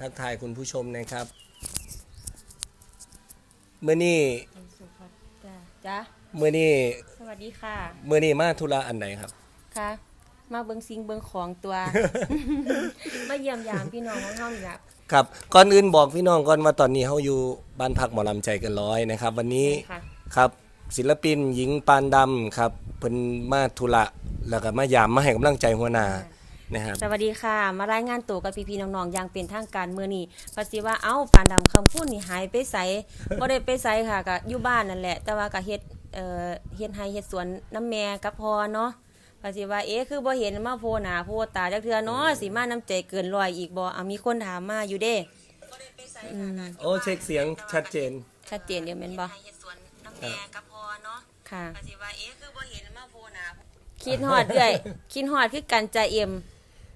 ทักทายคุณผู้ชมนะครับ เมื่อนี้จ้าจ้าเมื่อนี้สวัสดีค่ะ เมื่อนี้มาธุระอันไหนครับ ค่ะ มาเบิงซิงเบิงของตัว มาเยี่ยมยามพี่น้องของเฮานี่ล่ะครับก่อนอื่นบอกพี่น้องก่อนว่าตอนนี้เฮาอยู่บ้านพักหมอลำใจเกันร้อยนะครับ วันนี้ใช่ค่ะครับศิลปินหญิงปานดำครับเพิ่นมาธุระแล้วก็มายามมาให้กำลังใจหัวหน้า นะครับสวัสดีค่ะ มารายงานตัวกับพี่ๆน้องๆอย่างเป็นทางการมื้อนี้ภาษีว่าเอ้าปานดำคำพูดนี่หายไปไสบ่ได้ไปไสค่ะก็อยู่บ้านนั่นแหละ แต่ว่าก็เฮ็ดเอ่อเฮ็ดไร่เฮ็ดสวนน้ำแม่กับพ่อเนาะภาษีว่าเอ๊ะคือบ่เห็นมาโพหน้าโพตาจักเทื่อเนาะสิมาน้ำใจเกินร้อยอีกบ่อะมีคนถามมาอยู่เด้อืมโอ้เช็คเสียงชัดเจน ชัดเจนเดียวแม่นบ่ครับค่ะ คิดฮอดเอ้ยคิดฮอดคือกันใจเอ็ม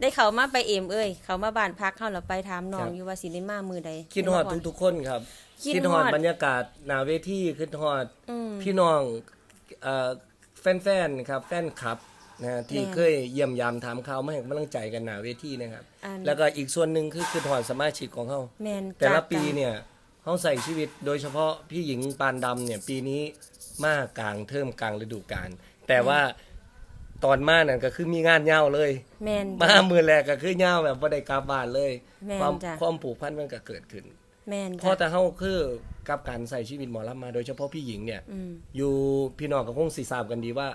ได้เขามาไปเอ็มเอ้ยเขามาบ้านพักเขาแล้วไปถามน้องอยู่ว่าสิได้มามือใดคิดฮอดทุกๆคนครับคิดคิดฮอด ฮอดบรรยากาศหน้าเวทีคิดฮอดอืมพี่น้องเอ่อแฟนๆครับแฟนคลับนะฮะที่แม่นเคยเยี่ยมยามถามข่าวมาให้กำลังใจกันหน้าเวทีนะครับ อัน แล้วก็อีกส่วนหนึ่งคือคือถอดสมาชิกของเขา แม่นแต่ละจากปีกันเนี่ยเขาใส่ชีวิตโดยเฉพาะพี่หญิงปานดำเนี่ยปีนี้มากกลางเทิมกลางฤดูกาลแต่ว่า ตอนมานั่นก็คือมีงานเย้าเลย แม่นมามือแรกก็คือเย้าแบบบ่ได้กลับบ้านเลยแม่นความจ้ะ ความผูกพันมันก็เกิดขึ้น แม่นเพราะจ้ะแต่เขาคือกับการใส่ชีวิตหมอลำมาโดยเฉพาะพี่หญิงเนี่ย อืม อยู่พี่น้องก็คงสิทราบกันดีว่า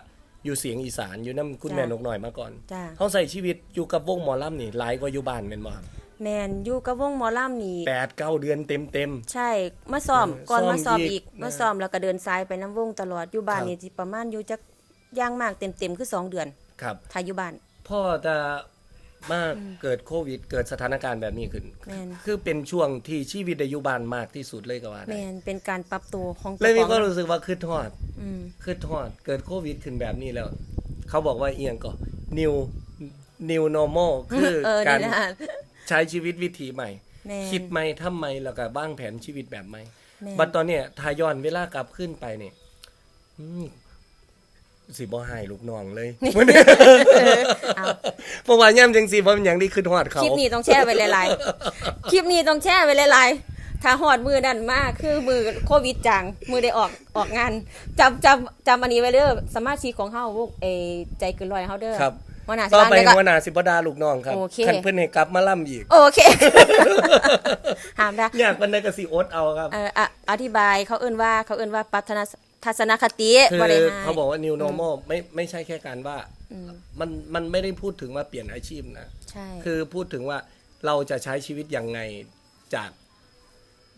อยู่เสียงอีสานอยู่น้ำคุณจ้ะแม่นกหน่อยมาก่อนจ้าเขาใส่ชีวิตอยู่กับวงหมอลำนี่หลายกว่าอยู่บ้านเป็นบ่ครับแม่นอยู่กับวงหมอลำนี่แปดเก้าเดือนเต็มเต็ม ใช่มาซ้อมเออก่อนมาซ้ซ้ออมมอีอีกกมานะซ้อมแล้วก็เดินสายไปน้ำวงตลอดอยู่บ้านครับ นี่สิประมาณอยู่จัก อย่างมากเต็มๆคือสองเดือนๆครับถ้าอยู่บ้าน พ่อจะมาเกิดโควิด เกิดสถานการณ์แบบนี้ขึ้น แม่น คือเป็นช่วงที่ชีวิตได้อยู่บ้านมากที่สุดเลยก็ว่าได้แม่นเป็นการปรับตัวของเลยมีจ้าขก็องรู้สึกว่าคือทอด อืม คือทอดเกิดโควิดขึ้นแบบนี้แล้ว เขาบอกว่าเอียงก็ new new normal คือเออการนี่นะ ใช้ชีวิตวิถีใหม่ แม่นคิดใหม่ทำใหม่แล้วก็บ้างแผนชีวิตแบบใหม่แม่น บัดตอนเนี้ยทาย้อนเวลากลับขึ้นไปเนี่ยอืม สิบ่ให้ลูกน้องเลยเอาเพราะว่าย่ำจังสิบ่เป็นหยังดีขึ้นฮอดเขา คลิปนี้ต้องแชร์ไปหลายๆ คลิปนี้ต้องแชร์ไปหลายๆ ถ้าหอดมือดันมากคือมือโควิดจัง มือได้ออกออกงานจำจำจำอันนี้ไว้เด้อสมาชิกของเฮาพวกเออใจเกินร้อยเฮาเด้อครับว่าหนาต่อสิไปบ้านได้หัวก็ หน้าสิบ่ด่าลูกน้องครับโอเค คันเพิ่นให้กลับมาล่ำอีกโอเคห้ามได้อยากปานใดก็สิอดเอาครับ เอ่ออะอธิบายเขาเอิ้นว่าเขาเอิ้นว่าปัฒน ทัศนคติคือบ่ได้ให้ เขาบอกว่า new normal ไม่ไม่ใช่แค่การว่าอืม มันมันไม่ได้พูดถึงว่าเปลี่ยนอาชีพนะ ใช่ คือพูดถึงว่าเราจะใช้ชีวิตยังไงจาก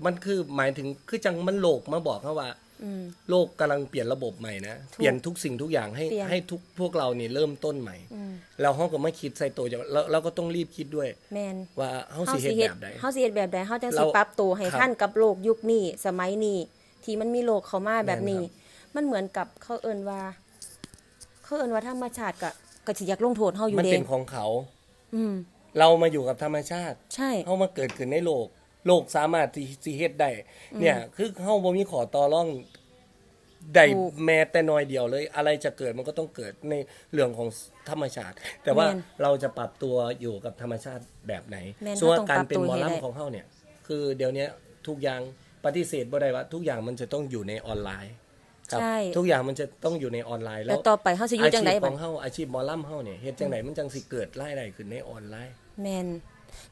มันคือหมายถึงคือจังมันโลกมาบอกเขาว่าอืมโลกกำลังเปลี่ยนระบบใหม่นะถูกเปลี่ยนทุกสิ่งทุกอย่างให้เปลี่ยน ให้ทุกพวกเรานี่เริ่มต้นใหม่ อืมเราห้องก็ไม่คิดใส่ตัวจะเราเราก็ต้องรีบคิดด้วย แม่นว่าเฮาเฮาสิสิเฮ็ดเฮ็ดแบบใด เฮาสิเฮ็ดแบบใดเฮาจังสิเราปรับตัวให้ครับ ทันกับโลกยุคนี้สมัยนี้ ที่มันมีโลกเข้ามาแบบนี้แม่นครัมันเหมือนกับเขาเอิ้นว่า เขาเอิ้นว่าธรรมชาติก็ก็สิอยากลงโทษเฮาอยู่มันเด้เป็นของเขา อืม เรามาอยู่กับธรรมชาติใช่เฮามาเกิดขึ้นในโลก โลกสามารถที่สิเฮ็ดได้เนี่ย คือเฮาบ่มีขอต่อรองได้ถูกแม้แต่น้อยเดียวเลย อะไรจะเกิดมันก็ต้องเกิดในเรื่องของธรรมชาติ แต่ว่าแม่นเราจะปรับตัวอยู่กับธรรมชาติแบบไหนแม่นส่วนเราต้องการปรับเป็นตัวหมอให้ได้ ลำของเฮาเนี่ย คือเดี๋ยวนี้ทุกอย่าง ปฏิเสธบ่ได้ว่าทุกอย่างมันจะต้องอยู่ในออนไลน์ ครับ ใช่ ทุกอย่างมันจะต้องอยู่ในออนไลน์แล้แล้ววต่อไปเฮาสิอยู่จังไดอาชีพขบัอดงเฮาอาชีพหมอลำเฮาเนี่ยเฮ็ดจังไดมันจังสิเกิดรายได้ขึ้นในออนไลน์ แม่น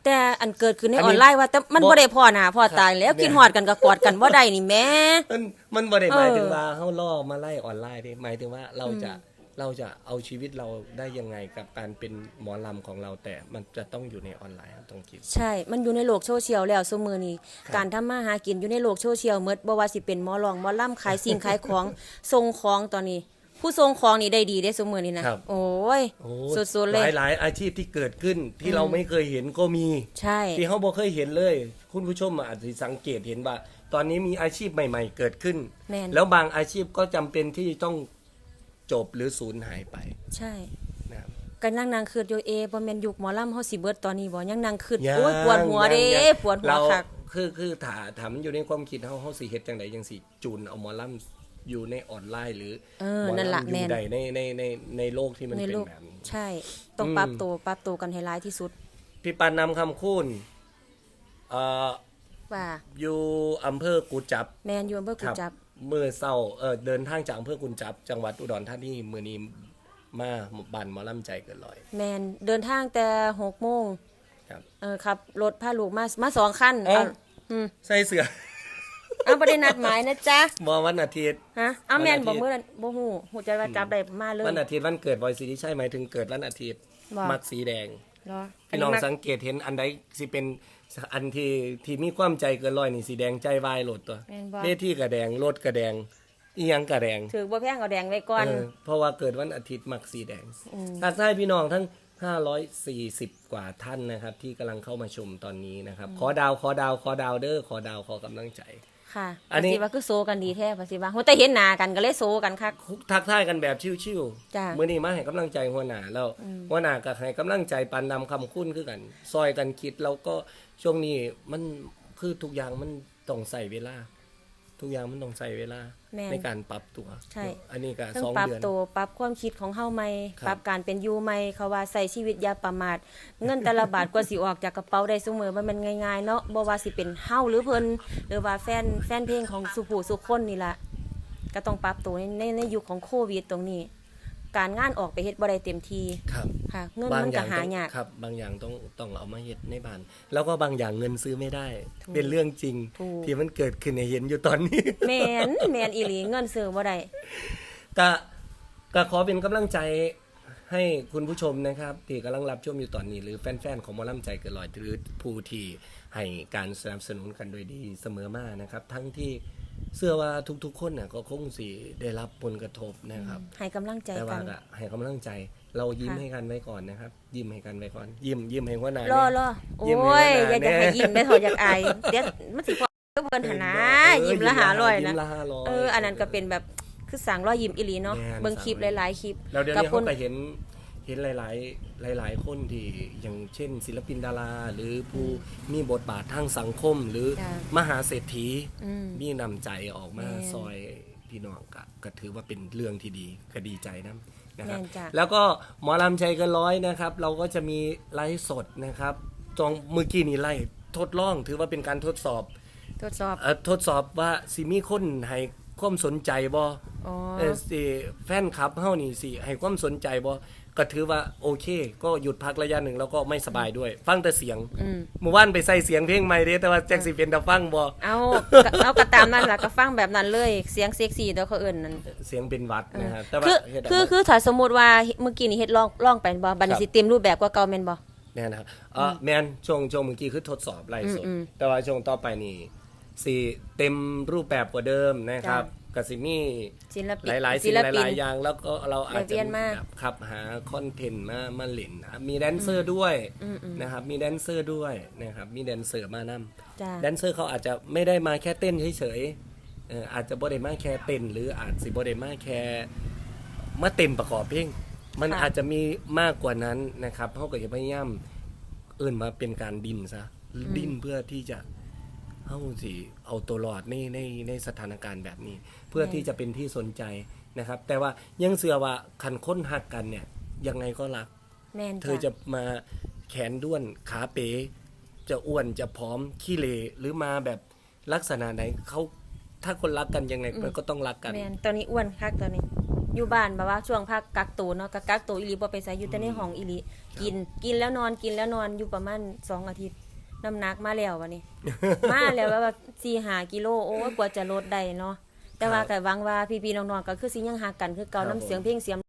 แต่อันเกิดขึ้นในอันอนี้อนไลน์ว่าแต่มันบ่บ่ได้พ่อหน้าพ่อตาแล้วเนี่ยกินฮอดกันก็กอดกันบ่ได้นี่แหม่ มันมันบ่ได้หมายถึงเออว่าเฮาล่อมาไล่ออนไลน์เด้หมายถึงว่าเราจะ เราจะเอาชีวิตเราได้ยังไงกับการเป็นหมอลำของเราแต่มันจะต้องอยู่ในออนไลน์ครับต้องคิดใช่ มันอยู่ในโลกโซเชียลแล้วซุมื้อนี้ ครับ การทำมาหากินอยู่ในโลกโซเชียลหมดบ่ว่าสิเป็นหมอรองหมอล่ำขายสิ่งขายของส่งของตอนนี้ ผู้ส่งของนี่ได้ดีได้ซุมื้อนี้นะครับ โอ้ยโอ้สุดๆเลยหลายหลายอาชีพที่เกิดขึ้นที่เราไม่เคยเห็นก็มี ใช่ ที่เขาบ่เคยเห็นเลย คุณผู้ชมอาจจะสังเกตเห็นว่า ตอนนี้มีอาชีพใหม่ ๆ เกิดขึ้น แม่น แล้วบางอาชีพก็จำเป็นที่ต้อง จบหรือสูญหายไปใช่นะครับก็นั่งนางคืดอยู่เอบ่แม่นยุคหมอลำเฮาสิเบิดตอนนี้บ่ยังนั่งคืดยังโอ้ยปวดหัวเด้ยังยังปวดหัวเราคัก คือคือถาถามนอยู่ในความคิดเฮาเฮาสิเฮ็ดจังไดจังสิจูนเอาหมอลำอยู่ในออนไลน์หรือเออหมอนั่นล่ะลำอแม่ยู่น ใดในในในในโลกที่มันในเป็นโลกแบบนี้ ใช่ ต้องอืมปรับตัวปรับตัวกันให้ร้ายที่สุดพี่ปานนำคำคูณเอ่อว่าอยู่อำเภอกุจับ แมนอยู่อำเภอกุครับ จับเมื่อเศร้าเออเดินทางจากอำเภอกุจับ จังหวัดอุดรธานีมื้อนี้มาบ้านหมอลำใจเกินร้อย แมนเดินทางแต่หกโมงครับ เออครับ รถพาลูกมามาสองคันเอ้าเอาอืมใส่เสื้อเอาบ่ได้นัดหมายนะจ๊ะบ่วันอาทิตย์ ฮะเอาแมนวับ่นอาทิตย์มื้อนั้นบ่ฮู้ฮู้จะว่าจับได้มาเลย วันอาทิตย์วันเกิดบอยสิริชัยหมายถึงเกิดวันอาทิตย์ ว่ามักสีแดง เหรอพี่น้องมักสังเกตเห็นอันใดสิเป็นอันที่ที่มีความใจเกินร้อยนี่สีแดงใจวายโหลดตัวแม่นบ่ เลขที่กระแดงรถกระแดงอีหยังกระแดง ถือบ่แพงเอาแดงไว้ก่อน เออเพราะว่าเกิดวันอาทิตย์มักสีแดงอืมทักทายพี่น้องทั้ง 540 กว่าท่านนะครับ ที่กำลังเข้ามาชมตอนนี้นะครับ ขอดาวขอดาวขอดาวเด้อขอดาวขอกำลังใจ ค่ะอันนี้ปฏิว่าคือโซกันดีแท้ปฏิว่าโหแต่เห็นหน้ากันก็เลยโซกันคัก ทักทายกันแบบชิวจ้ะๆมื่อนี้มาให้กำลังใจหัวหน้าแล้วหัวหน้าก็ให้กำลังใจปันดำคำคุ้นคือกัน ซอยกันคิดแล้วก็ช่วงนี้มันคือทุกอย่างมันต้องใส่เวลา ทุกอย่างมันต้องใส่เวลาแม่นในการปรับตัวใช่ อันนี้ก็ทั้งสองปรับเดือน ตัวปรับความคิดของเฮาใหม่ครับ ปรับการเป็นอยู่ใหม่เขาว่าใส่ชีวิตอย่าประมาทเงินแต่ละบาทกว่าสิออกจากกระเป๋าได้เสมอมันมันง่ายๆเนาะบ่ว่าสิเป็นเฮาหรือเพิ่นหรือว่าแฟนแฟนเพลงของสุผู้สุคนนี่ล่ะก็ต้องปรับตัวในในในยุคของโควิดตรงนี้ การงานออกไปเฮ็ดบ่ได้เต็มที่ครับค่ะ เงินบางมันอก็ย่างหาต้องยาก ครับ บางอย่างต้องต้องเอามาเฮ็ดในบ้าน แล้วก็บางอย่างเงินซื้อไม่ได้เป็นเรื่องจริง ถูก ที่มันเกิดขึ้นในเห็นอยู่ตอนนี้ แม่นแม่นอีหลีเงินซื้อบ่ได้ก็ก็ขอเป็นกำลังใจให้คุณผู้ชมนะครับ ที่กำลังรับชมอยู่ตอนนี้ หรือแฟนๆ ของหมอลำใจเกินลอยหรือผู้ที่ให้การสนับสนุนกันโดยดีเสมอมานะครับ ทั้งที่ เชื่อว่าทุกๆ คนน่ะก็คงสิได้รับผลกระทบนะครับ ให้กำลังใจแต่กัว่าน ก็ให้กำลังใจ เรายิ้มค่ะ ให้กันไว้ก่อนนะครับ ยิ้มให้กันไว้ก่อน ยิ้มยิ้มให้หัวหน้ารอเนี่ยรอโอ้ยิ้มให้ยหอยาน้ากจะให้แน่ยิ้มได้ถอดอยากอายเดี๋ยวมันสิพอเพิ่นหนนะเออยิ้มละหาร้อยยิ้นะมละห้าร้อย เอออันนั้นก็เป็นแบบคือสั่งรอยยิ้มอีหลีเนาะแม่นเบิ่งคลิปสั่งหลายๆคลิป แล้วเดี๋ยวกันี้คเขานไปเห็น เห็นหลาย ๆ หลาย ๆ คนที่อย่างเช่น ศิลปินดารา หรือผู้มีบทบาททางสังคม หรือจ้ะมหาเศรษฐีอืม มีนำใจออกมาแม่นซอยพี่น้องก็ก็ถือว่าเป็นเรื่องที่ดีก็ดีใจนะนะครับ แม่นจ้ะ แล้วก็หมอลำใจเกันร้อยนะครับ เราก็จะมีไลฟ์สดนะครับตรงเมื่อกี้นี้ไล่ทดลองถือว่าเป็นการทดสอบทดสอบ เอ่อทดสอบว่าสิมีคนให้ความสนใจบ่อ๋อ เออสิแฟนคลับเฮานี่สิให้ความสนใจบ่ ก็ถือว่าโอเค ก็หยุดพักระยะหนึ่งแล้วก็ไม่สบายด้วย ฟังแต่เสียงอืม เมื่อวานไปใส่เสียงเพลงใหม่เด้แต่ว่าแจ็คสิเป็นตาฟังบ่เอาเอากระตามนั่นล่ะก็ฟังแบบนั้นเลย เสียงเซ็กซี่เด้อเขาเอิ้นนั่น เสียงเป็นหวัดนะฮะแต่ว่าคือเฮ็ดกคือมาคือถ้าสมมุติว่าเมื่อกี้นี่เฮ็ดลองลองไปบ่บัดนี้ครับสิเต็มรูปแบบกว่าเก่าแม่นบ่แม่นนะครับเอ่อแม่นช่วงช่วงเมื่อกี้คือทดสอบไล่สดอืมแต่ว่าช่วงต่อไปนี่สิเต็มรูปแบบกว่าเดิมนะครับ จ้ ก็สิมีศิลปินหลายๆศิสิ่งลหปิน ลายๆอย่างแล้วก็เราอาจจะเวียนมาแบบขับหาคอนเทนต์มามาเล่นนะครับมีแดนเซอร์ด้วยอืมอืมนะครับ มีแดนเซอร์ด้วยนะครับมีแดนเซอร์มานำจ้าแดนเซอร์เขาอาจจะไม่ได้มาแค่เต้นเฉยๆเอ่ออาจจะบ่ได้มาแค่เต้น หรืออาจสิบ่ได้มาแค่มาเต้นประกอบเพลงมันค่ะอาจจะมีมากกว่านั้นนะครับเขาก็จะพยายามเอื่นมาเป็นการดินซะดินเพื่อที่จะ เฮาสิเอาตัวรอดในในในสถานการณ์แบบนี้ เพื่อที่จะเป็นที่สนใจนะครับ แต่ว่ายังเสือว่าคันค้นหักกันเนี่ยยังไงก็รัก แม่นเธอจะมาแขนด้วนขาเป๋จะอ้วนจะผอมขี้เลหรือมาแบบลักษณะไหนเขาถ้าคนรักกันยังไงมันก็ต้องรักกัน แม่นตอนนี้อ้วนคักตอนนี้ อยู่บ้านแบบว่าช่วงพักกักตัวเนาะก็กักตัวอีหลีบ่ไปไสอยู่แต่ในห้องอีหลีกินกินแล้วนอนกินแล้วนอนอยู่ประมาณสองอาทิตย์ น้ำหนักมาแล้ววันนี้ มาแล้วว่าแบบสี่หากิโลโอ้ยกว่าจะลดได้เนาะแต่ว่าครับก็หวังว่าพี่ๆน้องๆก็คือสิยังหักกันคือเก่าครับน้ำเสียงผมเพลงเสียง